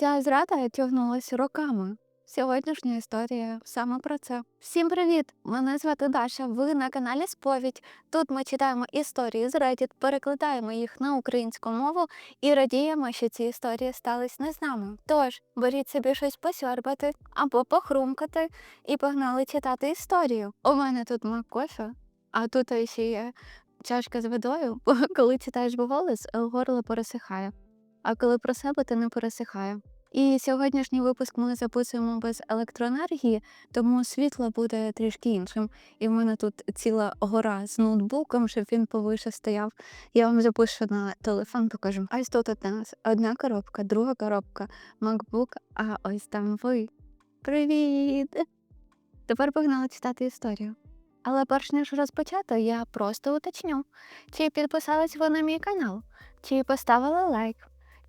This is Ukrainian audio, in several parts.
Ця зрада тягнулася роками. Сьогоднішня історія саме про це. Всім привіт! Мене звати Даша. Ви на каналі Сповідь. Тут ми читаємо історії з Reddit, перекладаємо їх на українську мову і радіємо, що ці історії стались не з нами. Тож беріть собі щось посьорбати або похрумкати і погнали читати історію. У мене тут мак кофе, а тут ще є чашка з водою, бо коли читаєш голос, горло пересихає. А коли про себе, то не пересихає. І сьогоднішній випуск ми записуємо без електроенергії, тому світло буде трішки іншим. І в мене тут ціла гора з ноутбуком, щоб він повише стояв. Я вам запишу на телефон, покажу. Ось тут у нас одна коробка, друга коробка, MacBook, а ось там ви. Привіт! Тепер погнали читати історію. Але перш ніж розпочати, я просто уточню, чи підписались ви на мій канал, чи поставили лайк,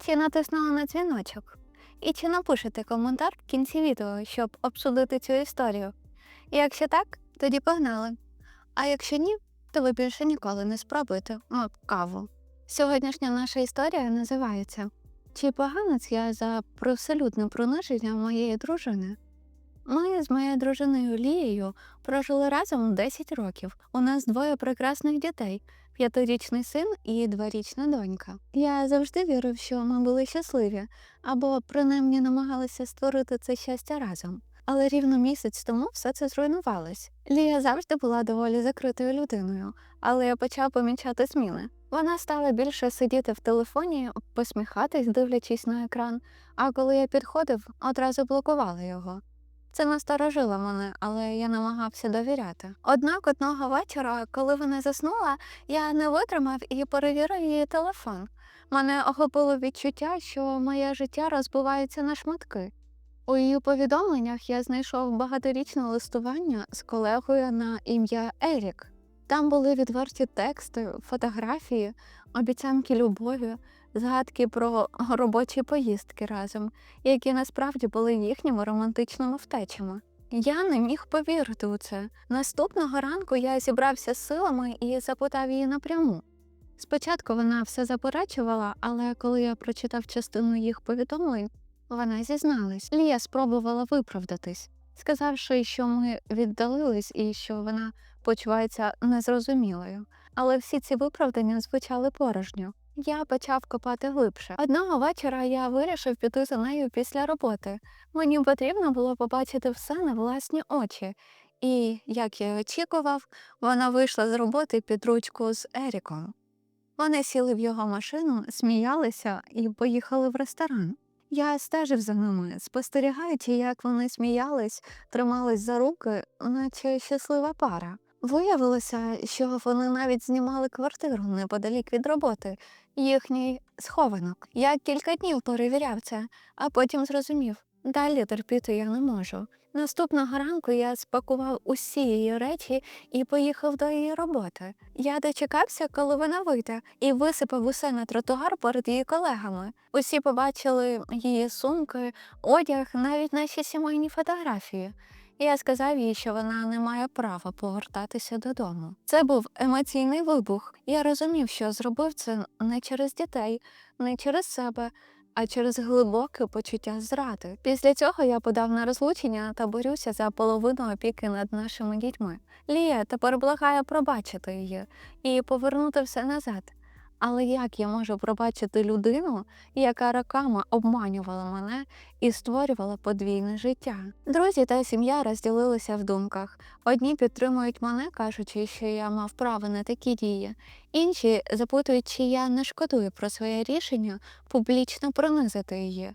чи натиснули на дзвіночок. І чи напишете коментар в кінці відео, щоб обсудити цю історію? Якщо так, тоді погнали. А якщо ні, то ви більше ніколи не спробуєте ну, каву. Сьогоднішня наша історія називається Чи поганець я за проселюдне приниження моєї дружини? Ми з моєю дружиною Лією прожили разом 10 років. У нас двоє прекрасних дітей п'ятирічний син і дворічна донька. Я завжди вірив, що ми були щасливі, або принаймні намагалися створити це щастя разом. Але рівно місяць тому все це зруйнувалось. Лія завжди була доволі закритою людиною, але я почав помічати зміни. Вона стала більше сидіти в телефоні, посміхатись, дивлячись на екран. А коли я підходив, одразу блокувала його. Це насторожило мене, але я намагався довіряти. Однак одного вечора, коли вона заснула, я не витримав і перевірив її телефон. Мене охопило відчуття, що моє життя розбивається на шматки. У її повідомленнях я знайшов багаторічне листування з колегою на ім'я Ерік. Там були відверті тексти, фотографії, обіцянки любові, згадки про робочі поїздки разом, які насправді були їхніми романтичними втечами. Я не міг повірити у це. Наступного ранку я зібрався з силами і запитав її напряму. Спочатку вона все заперечувала, але коли я прочитав частину їх повідомлень, вона зізналась. Лія спробувала виправдатись, сказавши, що ми віддалились і що вона почувається незрозумілою. Але всі ці виправдання звучали порожньо. Я почав копати глибше. Одного вечора я вирішив піти за нею після роботи. Мені потрібно було побачити все на власні очі. І, як я очікував, вона вийшла з роботи під ручку з Еріком. Вони сіли в його машину, сміялися і поїхали в ресторан. Я стежив за ними, спостерігаючи, як вони сміялись, тримались за руки, наче щаслива пара. Виявилося, що вони навіть знімали квартиру неподалік від роботи, їхній схованок. Я кілька днів перевіряв це, а потім зрозумів, далі терпіти я не можу. Наступного ранку я спакував усі її речі і поїхав до її роботи. Я дочекався, коли вона вийде, і висипав усе на тротуар перед її колегами. Усі побачили її сумки, одяг, навіть наші сімейні фотографії. Я сказав їй, що вона не має права повертатися додому. Це був емоційний вибух. Я розумів, що зробив це не через дітей, не через себе, а через глибоке почуття зради. Після цього я подав на розлучення та борюся за половину опіки над нашими дітьми. Лія тепер благає пробачити її і повернути все назад. Але як я можу пробачити людину, яка роками обманювала мене і створювала подвійне життя? Друзі та сім'я розділилися в думках. Одні підтримують мене, кажучи, що я мав право на такі дії, інші запитують, чи я не шкодую про своє рішення публічно принизити її.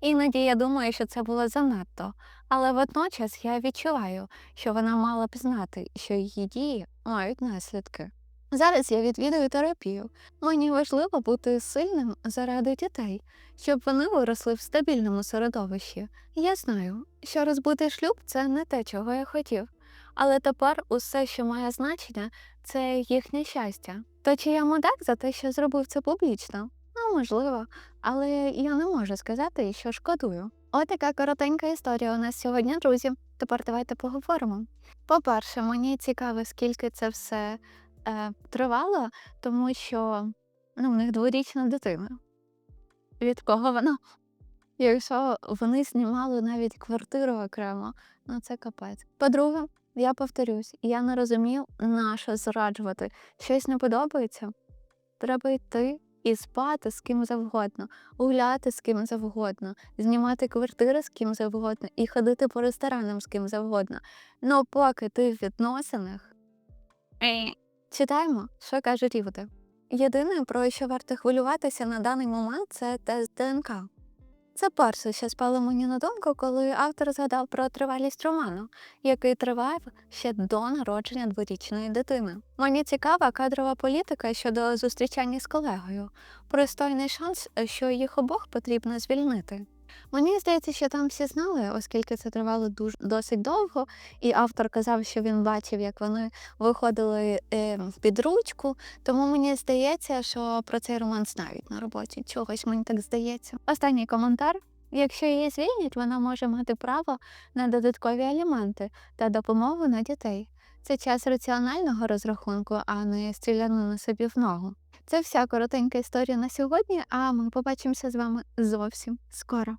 Іноді я думаю, що це було занадто, але водночас я відчуваю, що вона мала б знати, що її дії мають наслідки. Зараз я відвідую терапію. Мені важливо бути сильним заради дітей, щоб вони виросли в стабільному середовищі. Я знаю, що розбити шлюб це не те, чого я хотів. Але тепер усе, що має значення, це їхнє щастя. То чи я мудак за те, що зробив це публічно? Ну, можливо, але я не можу сказати, що шкодую. От така коротенька історія у нас сьогодні, друзі. Тепер давайте поговоримо. По-перше, мені цікаво, скільки це все е, тривало, тому що ну, в них дворічна дитина. Від кого вона Якщо вони знімали навіть квартиру окремо, ну це капець. По-друге, я повторюсь, я не розумію, на що зраджувати. Щось не подобається. Треба йти і спати з ким завгодно, гуляти з ким завгодно, знімати квартири з ким завгодно і ходити по ресторанам з ким завгодно. Ну, поки ти в відносинах. Читаємо, що каже Рівде. Єдине, про що варто хвилюватися на даний момент, це тест ДНК. Це перше, що спало мені на думку, коли автор згадав про тривалість роману, який тривав ще до народження дворічної дитини. Мені цікава кадрова політика щодо зустрічання з колегою. Пристойний шанс, що їх обох потрібно звільнити. Мені здається, що там всі знали, оскільки це тривало дуже досить довго, і автор казав, що він бачив, як вони виходили е, під ручку. Тому мені здається, що про цей роман знають на роботі. Чогось мені так здається. Останній коментар. Якщо її звільнять, вона може мати право на додаткові аліменти та допомогу на дітей. Це час раціонального розрахунку, а не стрілянина собі в ногу. Це вся коротенька історія на сьогодні, а ми побачимося з вами зовсім скоро.